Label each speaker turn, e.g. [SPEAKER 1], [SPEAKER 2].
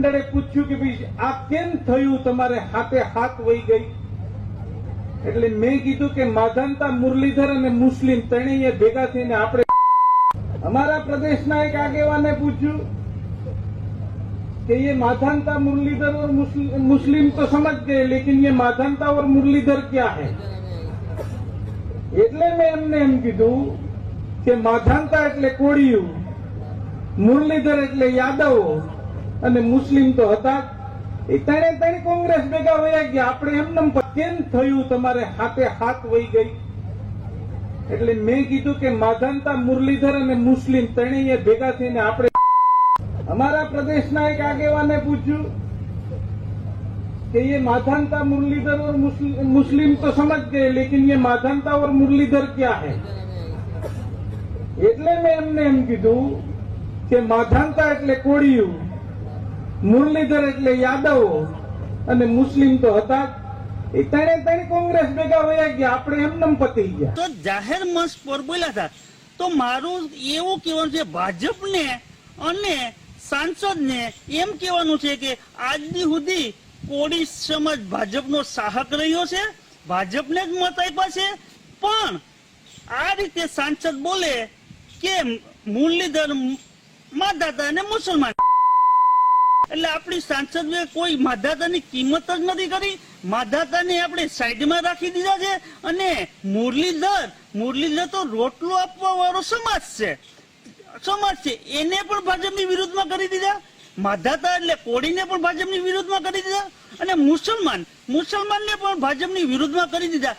[SPEAKER 1] મંડળે પૂછ્યું કે ભાઈ આ કેમ થયું તમારે હાથે હાથ વહી ગઈ એટલે મેં કીધું કે માધાનતા મુરલીધર અને મુસ્લિમ ત્રણેય ભેગા થઈને આપણે અમારા પ્રદેશના એક આગેવાને પૂછ્યું कि ये माधानता मुरलीधर और मुस्लिम मुस्लिम तो समझ गए लेकिन ये माधानता और मुरलीधर क्या है એટલે મેં એમને એમ કીધું કે માધાનતા એટલે કોળિયું મુરલીધર એટલે યાદવો અને મુસ્લિમ તો હતા. એ તાણે તાણે કોંગ્રેસ ભેગા વયા ગયા. આપણે એમને કેમ થયું? તમારે હાથે હાથ વહી ગઈ. એટલે મેં કીધું કે માધાનતા મુરલીધર અને મુસ્લિમ ત્રણેય ભેગા થઈને આપણે અમારા પ્રદેશના એક આગેવાને પૂછ્યું કે ये माधानता मुरलीधर और मुस्लिम मुस्लिम तो समझ गए लेकिन ये माधानता और मुरलीधर क्या એટલે મેં એમને એમ કીધું કે માધાનતા એટલે કોળિયું. મુરલીધર એટલે યાદવો અને મુસ્લિમ તો હતા એ ત્રણે ત્રણ કોંગ્રેસ ભેગા વયા ગયા, આપણે એમનેમ પતી ગયા.
[SPEAKER 2] તો જાહેર મંચ પર બોલ્યા હતા. તો મારું એવું કહેવાનું છે, ભાજપને અને સાંસદને એમ કહેવાનું છે કે આજની સુધી કોળી સમાજ ભાજપનો સાહક રહ્યો છે, ભાજપને જ મત આપ્યા છે, પણ આ રીતે સાંસદ બોલે કે મુરલીધર મતદાતા અને મુસલમાન. એટલે આપણી સાંસદ કોઈ માધાતાની કિંમત જ નથી કરી. માધાતાને આપણે સાઈડમાં રાખી દીધા છે અને મુરલીધર મુરલીધર તો રોટલો આપવા વાળો સમાજ છે. સમાજ છે. એને પણ ભાજપની વિરુદ્ધમાં કરી દીધા. માધાતા એટલે કોળીને પણ ભાજપની વિરુદ્ધમાં કરી દીધા. અને મુસલમાન, મુસલમાનને પણ ભાજપની વિરુદ્ધમાં કરી દીધા.